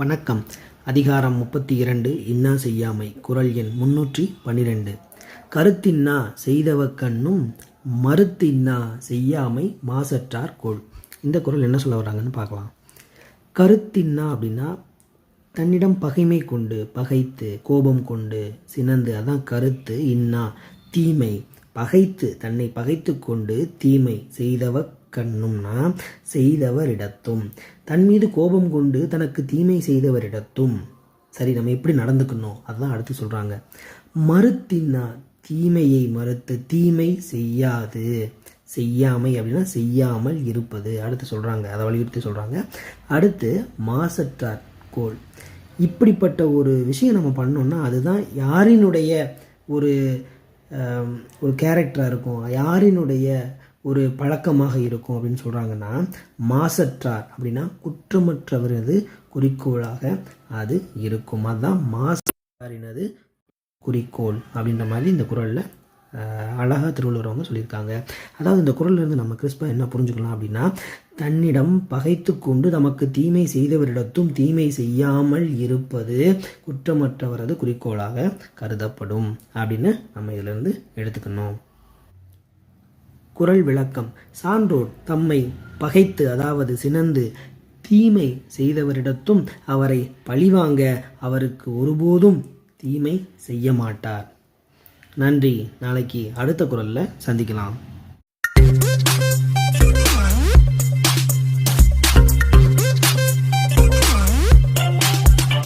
வணக்கம். அதிகாரம் முப்பத்தி இரண்டு இன்னா செய்யாமை. குரல் எண் முன்னூற்றி பன்னிரெண்டு கருத்தின்னா செய்தவக்கண்ணும் மறுத்தின்னா செய்யாமை மாசற்றார் கோள். இந்த குரல் என்ன சொல்ல வராங்கன்னு பார்க்கலாம். கருத்தின்னா அப்படின்னா தன்னிடம் பகைமை கொண்டு பகைத்து கோபம் கொண்டு சினந்து. அதான் கருத்து இன்னா தீமை. பகைத்து தன்னை பகைத்து கொண்டு தீமை செய்தவ கண்ணும்னா செய்தவரிடத்தும் தன் மீது கோபம் கொண்டு தனக்கு தீமை செய்தவரிடத்தும். சரி நம்ம எப்படி நடந்துக்கணும்? அதுதான் அடுத்து சொல்கிறாங்க மறுத்தின்னா தீமையை மறுத்து தீமை செய்யாது. செய்யாமை அப்படின்னா செய்யாமல் இருப்பது. அடுத்து சொல்கிறாங்க அதை வலியுறுத்தி சொல்கிறாங்க அடுத்து மாசற்றார் கோல் இப்படிப்பட்ட ஒரு விஷயம் நம்ம பண்ணோம்னா அதுதான் யாரினுடைய ஒரு ஒரு கேரக்டராக இருக்கும். யாரினுடைய ஒரு பழக்கமாக இருக்கும் அப்படின்னு சொல்கிறாங்கன்னா மாசற்றார் அப்படின்னா குற்றமற்றவரது குறிக்கோளாக அது இருக்கும். அதுதான் மாசற்றாரினது குறிக்கோள் அப்படின்ற மாதிரி இந்த குரலில் அழகாக திருவள்ளுவர் அவங்க சொல்லியிருக்காங்க. அதாவது இந்த குரல்லேருந்து நம்ம கிறிஸ்பாக என்ன புரிஞ்சுக்கலாம் அப்படின்னா தன்னிடம் பகைத்து கொண்டு நமக்கு தீமை செய்தவரிடத்தும் தீமை செய்யாமல் இருப்பது குற்றமற்றவரது குறிக்கோளாக கருதப்படும் அப்படின்னு நம்ம இதிலிருந்து எடுத்துக்கணும். குரல் விளக்கம். சான்றோர் தம்மை பகைத்து அதாவது சினந்து தீமை செய்தவரிடத்தும் அவரை பழிவாங்க அவருக்கு ஒருபோதும் தீமை செய்ய மாட்டார் நன்றி. நாளைக்கு அடுத்த குரலில் சந்திக்கலாம்.